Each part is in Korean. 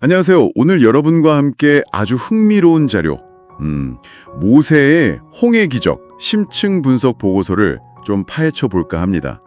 안녕하세요. 오늘 여러분과 함께 아주 흥미로운 자료, 음, 모세의 홍해 기적 심층 분석 보고서를 좀 파헤쳐 볼까 합니다.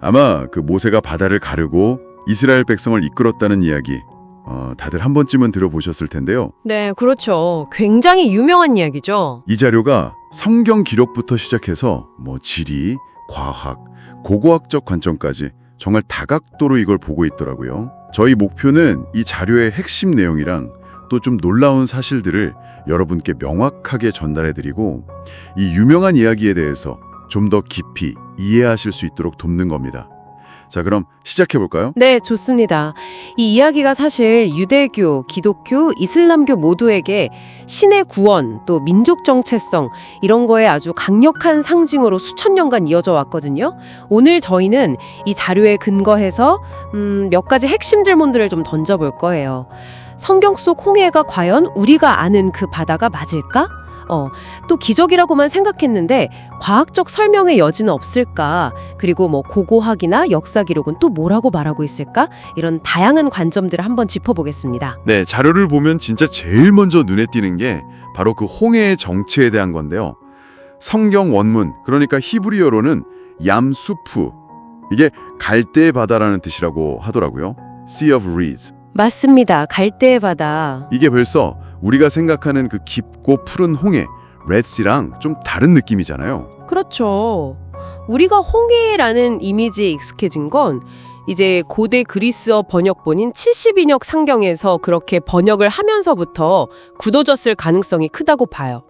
아마 그 모세가 바다를 가르고 이스라엘 백성을 이끌었다는 이야기, 어, 다들 한 번쯤은 들어보셨을 텐데요. 네, 그렇죠. 굉장히 유명한 이야기죠. 이 자료가 성경 기록부터 시작해서 뭐 지리, 과학, 고고학적 관점까지 정말 다각도로 이걸 보고 있더라고요. 저희 목표는 이 자료의 핵심 내용이랑 또 좀 놀라운 사실들을 여러분께 명확하게 전달해드리고 이 유명한 이야기에 대해서 좀 더 깊이 이해하실 수 있도록 돕는 겁니다. 자, 그럼 시작해 볼까요? 네, 좋습니다. 이 이야기가 사실 유대교, 기독교, 이슬람교 모두에게 신의 구원, 또 민족 정체성 이런 거에 아주 강력한 상징으로 수천 년간 이어져 왔거든요. 오늘 저희는 이 자료에 근거해서 음, 몇 가지 핵심 질문들을 좀 던져볼 거예요. 성경 속 홍해가 과연 우리가 아는 그 바다가 맞을까? 어, 또 기적이라고만 생각했는데 과학적 설명의 여지는 없을까? 그리고 뭐 고고학이나 역사 기록은 또 뭐라고 말하고 있을까? 이런 다양한 관점들을 한번 짚어보겠습니다. 네, 자료를 보면 진짜 제일 먼저 눈에 띄는 게 바로 그 홍해의 정체에 대한 건데요. 성경 원문, 그러니까 히브리어로는 얌수프. 이게 갈대의 바다라는 뜻이라고 하더라고요. Sea of Reeds. 맞습니다. 갈대의 바다. 이게 벌써 우리가 생각하는 그 깊고 푸른 홍해, 레드시랑 좀 다른 느낌이잖아요. 그렇죠. 우리가 홍해라는 이미지에 익숙해진 건 이제 고대 그리스어 번역본인 72역 상경에서 그렇게 번역을 하면서부터 굳어졌을 가능성이 크다고 봐요.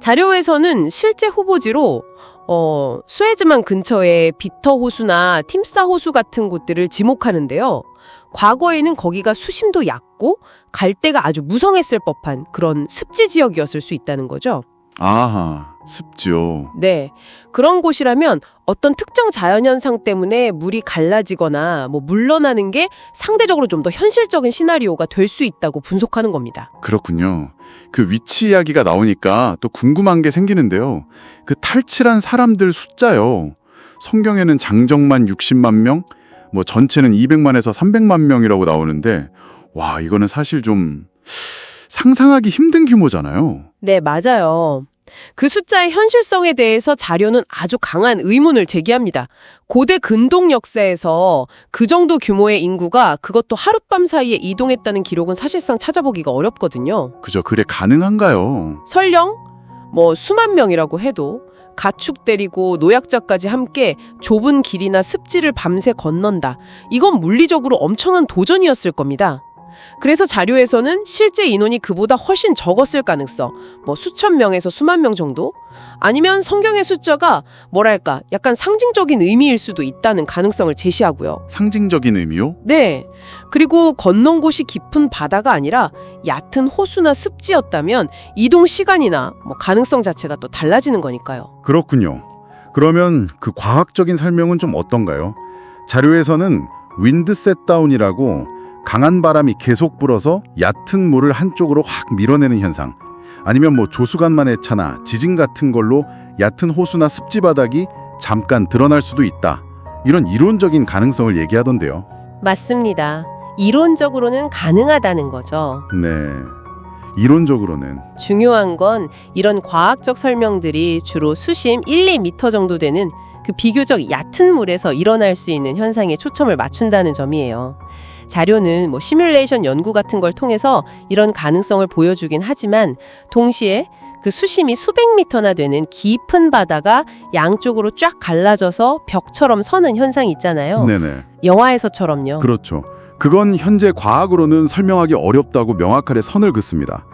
자료에서는 실제 후보지로 어, 수에즈만 근처에 비터 호수나 팀사 호수 같은 곳들을 지목하는데요. 과거에는 거기가 수심도 얕고 갈대가 아주 무성했을 법한 그런 습지 지역이었을 수 있다는 거죠. 아하, 습죠. 네. 그런 곳이라면 어떤 특정 자연현상 때문에 물이 갈라지거나 뭐 물러나는 게 상대적으로 좀 더 현실적인 시나리오가 될 수 있다고 분석하는 겁니다. 그렇군요. 그 위치 이야기가 나오니까 또 궁금한 게 생기는데요. 그 탈출한 사람들 숫자요. 성경에는 장정만 60만 명, 뭐 전체는 200만에서 300만 명이라고 나오는데 와, 이거는 사실 좀 상상하기 힘든 규모잖아요. 네, 맞아요. 그 숫자의 현실성에 대해서 자료는 아주 강한 의문을 제기합니다. 고대 근동 역사에서 그 정도 규모의 인구가 그것도 하룻밤 사이에 이동했다는 기록은 사실상 찾아보기가 어렵거든요. 그저 그래 가능한가요? 설령 뭐 수만 명이라고 해도 가축 데리고 노약자까지 함께 좁은 길이나 습지를 밤새 건넌다. 이건 물리적으로 엄청난 도전이었을 겁니다. 그래서 자료에서는 실제 인원이 그보다 훨씬 적었을 가능성, 뭐 수천 명에서 수만 명 정도? 아니면 성경의 숫자가 뭐랄까 약간 상징적인 의미일 수도 있다는 가능성을 제시하고요. 상징적인 의미요? 네. 그리고 건넌 곳이 깊은 바다가 아니라 얕은 호수나 습지였다면 이동 시간이나 뭐 가능성 자체가 또 달라지는 거니까요. 그렇군요. 그러면 그 과학적인 설명은 좀 어떤가요? 자료에서는 윈드 셋다운이라고 강한 바람이 계속 불어서 얕은 물을 한쪽으로 확 밀어내는 현상. 아니면 뭐 조수간만의 차나 지진 같은 걸로 얕은 호수나 습지 바닥이 잠깐 드러날 수도 있다. 이런 이론적인 가능성을 얘기하던데요. 맞습니다. 이론적으로는 가능하다는 거죠. 네. 이론적으로는 중요한 건 이런 과학적 설명들이 주로 수심 1, 2미터 정도 되는 그 비교적 얕은 물에서 일어날 수 있는 현상에 초점을 맞춘다는 점이에요. 자료는 뭐 시뮬레이션 연구 같은 걸 통해서 이런 가능성을 보여주긴 하지만 동시에 그 수심이 수백 미터나 되는 깊은 바다가 양쪽으로 쫙 갈라져서 벽처럼 서는 현상이 있잖아요. 네네. 영화에서처럼요. 그렇죠. 그건 현재 과학으로는 설명하기 어렵다고 명확하게 선을 긋습니다.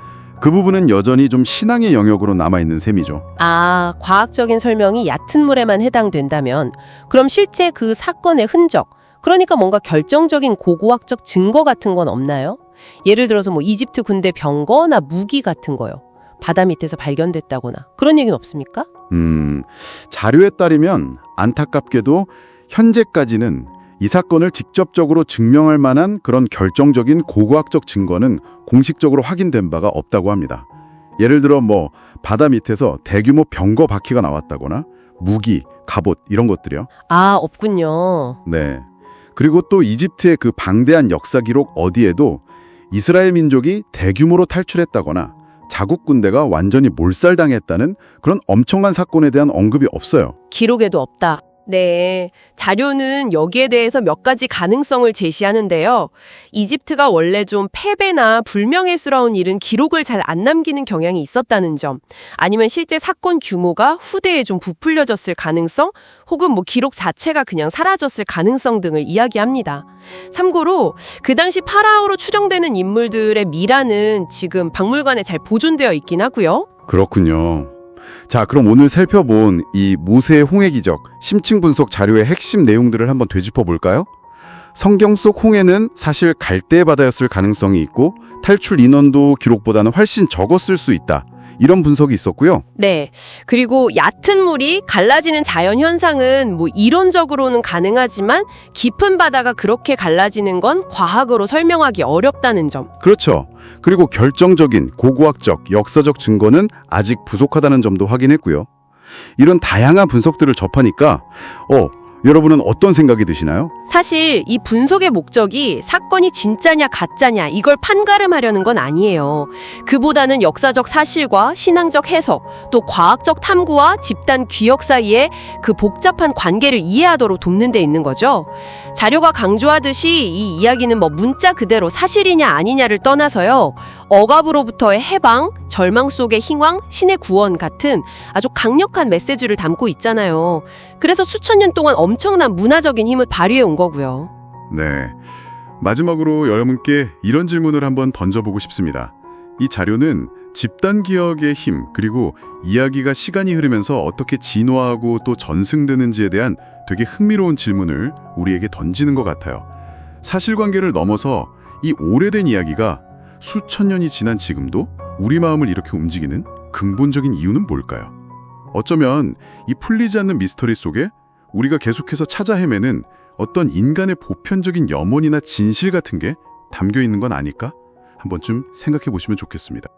그 부분은 여전히 좀 신앙의 영역으로 남아있는 셈이죠. 아, 과학적인 설명이 얕은 물에만 해당된다면 그럼 실제 그 사건의 흔적, 그러니까 뭔가 결정적인 고고학적 증거 같은 건 없나요? 예를 들어서 뭐 이집트 군대 병거나 무기 같은 거요. 바다 밑에서 발견됐다거나 그런 얘기는 없습니까? 음, 자료에 따르면 안타깝게도 현재까지는 이 사건을 직접적으로 증명할 만한 그런 결정적인 고고학적 증거는 공식적으로 확인된 바가 없다고 합니다. 예를 들어 뭐 바다 밑에서 대규모 병거 바퀴가 나왔다거나 무기, 갑옷 이런 것들이요. 아, 없군요. 네. 그리고 또 이집트의 그 방대한 역사 기록 어디에도 이스라엘 민족이 대규모로 탈출했다거나 자국 군대가 완전히 몰살당했다는 그런 엄청난 사건에 대한 언급이 없어요. 기록에도 없다. 네. 자료는 여기에 대해서 몇 가지 가능성을 제시하는데요. 이집트가 원래 좀 패배나 불명예스러운 일은 기록을 잘 안 남기는 경향이 있었다는 점, 아니면 실제 사건 규모가 후대에 좀 부풀려졌을 가능성, 혹은 뭐 기록 자체가 그냥 사라졌을 가능성 등을 이야기합니다. 참고로 그 당시 파라오로 추정되는 인물들의 미라는 지금 박물관에 잘 보존되어 있긴 하고요. 그렇군요. 자, 그럼 오늘 살펴본 이 모세의 홍해 기적 심층 분석 자료의 핵심 내용들을 한번 되짚어 볼까요? 성경 속 홍해는 사실 갈대 바다였을 가능성이 있고 탈출 인원도 기록보다는 훨씬 적었을 수 있다. 이런 분석이 있었고요. 네. 그리고 얕은 물이 갈라지는 자연 현상은 뭐 이론적으로는 가능하지만 깊은 바다가 그렇게 갈라지는 건 과학으로 설명하기 어렵다는 점. 그렇죠. 그리고 결정적인 고고학적, 역사적 증거는 아직 부족하다는 점도 확인했고요. 이런 다양한 분석들을 접하니까 어, 여러분은 어떤 생각이 드시나요? 사실 이 분석의 목적이 사건이 진짜냐 가짜냐 이걸 판가름하려는 건 아니에요. 그보다는 역사적 사실과 신앙적 해석, 또 과학적 탐구와 집단 기억 사이의 그 복잡한 관계를 이해하도록 돕는 데 있는 거죠. 자료가 강조하듯이 이 이야기는 뭐 문자 그대로 사실이냐 아니냐를 떠나서요. 억압으로부터의 해방, 절망 속의 희망, 신의 구원 같은 아주 강력한 메시지를 담고 있잖아요. 그래서 수천 년 동안 엄청난 문화적인 힘을 발휘해 온 거고요. 네. 마지막으로 여러분께 이런 질문을 한번 던져보고 싶습니다. 이 자료는 집단 기억의 힘, 그리고 이야기가 시간이 흐르면서 어떻게 진화하고 또 전승되는지에 대한 되게 흥미로운 질문을 우리에게 던지는 것 같아요. 사실관계를 넘어서 이 오래된 이야기가 수천 년이 지난 지금도 우리 마음을 이렇게 움직이는 근본적인 이유는 뭘까요? 어쩌면 이 풀리지 않는 미스터리 속에 우리가 계속해서 찾아 헤매는 어떤 인간의 보편적인 염원이나 진실 같은 게 담겨 있는 건 아닐까? 한 번쯤 생각해 보시면 좋겠습니다.